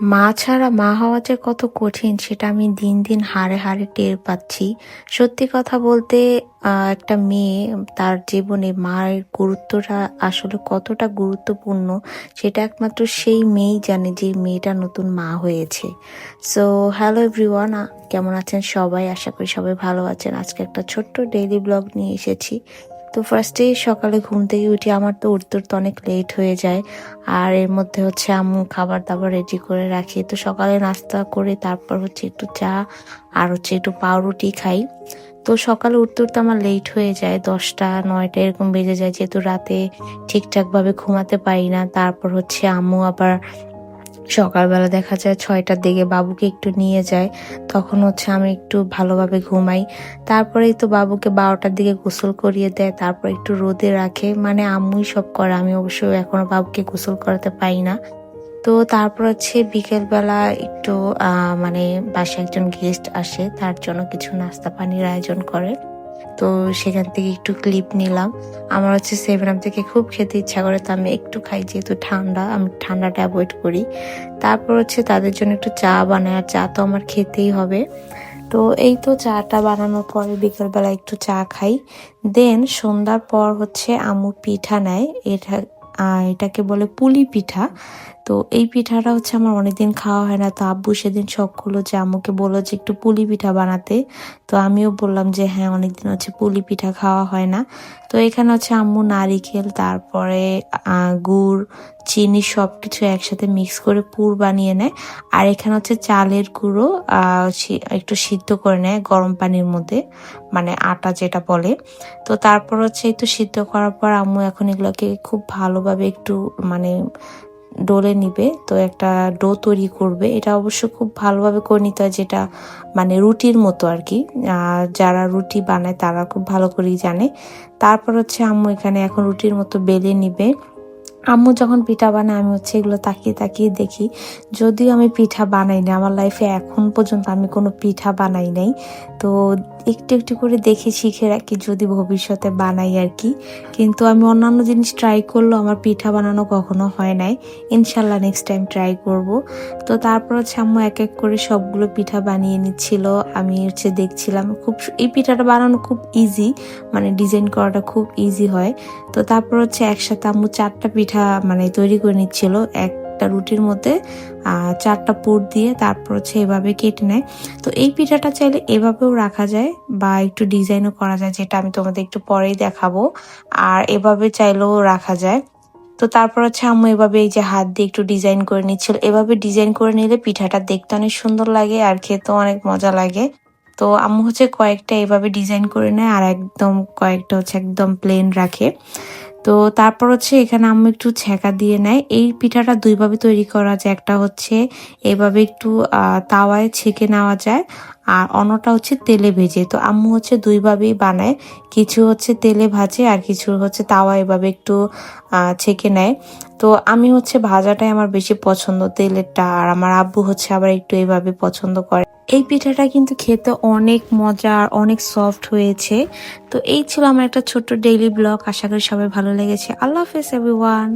মা ছাড়া মা হওয়া যে কত কঠিন, সেটা আমি দিন দিন হাড়ে হাড়ে টের পাচ্ছি। সত্যি কথা বলতে একটা মেয়ে, তার জীবনে মায়ের গুরুত্বটা আসলে কতটা গুরুত্বপূর্ণ, সেটা একমাত্র সেই মেয়েই জানে যে মেয়েটা নতুন মা হয়েছে। সো হ্যালো এভরিওয়ান কেমন আছেন সবাই? আশা করি সবাই ভালো আছেন। আজকে একটা ছোট্ট ডেইলি ব্লগ নিয়ে এসেছি। তো ফার্স্টে সকালে ঘুম থেকে উঠি আমার তো উঠতে উঠতে অনেক লেট হয়ে যায়। আর এর মধ্যে হচ্ছে আম্মু খাবার দাবার রেডি করে রাখি। তো সকালে নাস্তা করে তারপর হচ্ছে একটু চা আর হচ্ছে একটু পাউরুটি খাই। তো সকালে উঠতে উঠতে আমার লেট হয়ে যায়। দশটা, নয়টা এরকম বেজে যায়। যেহেতু রাতে ঠিকঠাকভাবে ঘুমাতে পারি না, তারপর হচ্ছে আম্মু আবার সকালবেলা দেখা যায় ছয়টার দিকে বাবুকে একটু নিয়ে যায়, তখন হচ্ছে আমি একটু ভালোভাবে ঘুমাই। তারপরেই তো বাবুকে বারোটার দিকে গোসল করিয়ে দেয়, তারপর একটু রোদে রাখে। মানে আম্মুই সব করে, আমি অবশ্য এখনও বাবুকে গোসল করাতে পারি না। তো তারপর হচ্ছে বিকেলবেলা একটু মানে বাসায় একজন গেস্ট আসে, তার জন্য কিছু নাস্তা পানির আয়োজন করে। তো সেখান থেকে একটু ক্লিপ নিলাম। আমার হচ্ছে সেভেন আপ থেকে খুব খেতে ইচ্ছা করে, তো আমি একটু খাই যেহেতু ঠান্ডা, আমি ঠান্ডাটা অ্যাভয়েড করি। তারপর হচ্ছে তাদের জন্য একটু চা বানাই, আর চা তো আমার খেতেই হবে। তো এই তো চাটা বানানোর পরে বিকেলবেলা একটু চা খাই। দেন সন্ধ্যার পর হচ্ছে আমু পিঠা নেয়। এটা এটাকে বলে পুলি পিঠা। তো এই পিঠাটা হচ্ছে আমার অনেকদিন খাওয়া হয় না, তো আব্বু সেদিন শখ করল যে আম্মুকে বলল যে একটু পুলি পিঠা বানাতে। তো আমিও বললাম যে হ্যাঁ অনেকদিন হচ্ছে পুলি পিঠা খাওয়া হয় না। তো এখানে হচ্ছে আম্মু নারিকেল, তারপরে গুড়, চিনি সব কিছু একসাথে মিক্স করে পুর বানিয়ে নেয়। আর এখানে হচ্ছে চালের গুঁড়ো একটু সিদ্ধ করে নেয় গরম পানির মধ্যে মানে আটা যেটা বলে। তো তারপর হচ্ছে একটু সিদ্ধ করার পর আম্মু এখন এগুলোকে খুব ভালোভাবে একটু মানে ডোলে নিবে, তো একটা ডো তৈরি করবে। এটা অবশ্য খুব ভালোভাবে করে নিতে হয়, যেটা মানে রুটির মতো আর কি। যারা রুটি বানায় তারা খুব ভালো করেই জানে। তারপর হচ্ছে আম্মু এখানে এখন রুটির মতো বেলে নিবে। আম্মু যখন পিঠা বানায়, আমি হচ্ছে এগুলো তাকিয়ে তাকিয়ে দেখি। যদিও আমি পিঠা বানাই না আমার লাইফে এখন পর্যন্ত আমি কোনো পিঠা বানাই নাই। তো একটু একটু করে দেখে শিখে রাখি, যদি ভবিষ্যতে বানাই আর কি। কিন্তু আমি অন্যান্য জিনিস ট্রাই করলেও আমার পিঠা বানানো কখনো হয় নাই। ইনশাল্লাহ নেক্সট টাইম ট্রাই করব। তো তারপর হচ্ছে আম্মু এক এক করে সবগুলো পিঠা বানিয়ে নিচ্ছিল। আমি হচ্ছে দেখছিলাম, খুব এই পিঠাটা বানানো খুব ইজি মানে ডিজাইন করাটা খুব ইজি হয়। তো তারপর হচ্ছে একসাথে আম্মু চারটা পিঠা মানে তৈরি করে নিচ্ছিল। একটা রুটির মধ্যে চারটা পুর দিয়ে তারপর হচ্ছে এভাবে কেটে নেয়। তো এই পিঠাটা চাইলে এভাবেও রাখা যায় বা একটু ডিজাইনও করা যায়, যেটা আমি তোমাদের একটু পরেই দেখাবো। আর এভাবে চাইলেও রাখা যায়। তো তারপর হচ্ছে আম্মু এভাবে এই যে হাত দিয়ে একটু ডিজাইন করে নিচ্ছিল। এভাবে ডিজাইন করে নিলে পিঠাটা দেখতে অনেক সুন্দর লাগে আর খেতেও অনেক মজা লাগে। তো আম্মু হচ্ছে কয়েকটা এভাবে ডিজাইন করে নেয় আর একদম কয়েকটা হচ্ছে একদম প্লেন রাখে। তো তারপর হচ্ছে এখানে আম্মু একটু ছেঁকা দিয়ে নেয়। এই পিঠাটা দুইভাবে তৈরি করা যায়। একটা হচ্ছে এভাবে একটু তাওয়ায় ছেঁকে নেওয়া যায়। আর অন্যটা হচ্ছে তেলে ভেজে। তো আম্মু হচ্ছে দুইভাবেই বানায়। কিছু হচ্ছে তেলে ভাজে আর কিছু হচ্ছে তাওয়া এভাবে একটু ছেঁকে নেয়। তো আমি হচ্ছে ভাজাটাই আমার বেশি পছন্দ তেলেরটা। আর আমার আব্বু হচ্ছে আবার একটু এইভাবে পছন্দ করে। এই পিঠাটা কিন্তু খেতে অনেক মজা আর অনেক সফট হয়েছে। তো এই ছিল আমার একটা ছোট্ট ডেইলি ব্লগ আশা করি সবাই ভালো লেগেছে। আল্লাহ হাফেজ এভরিওয়ান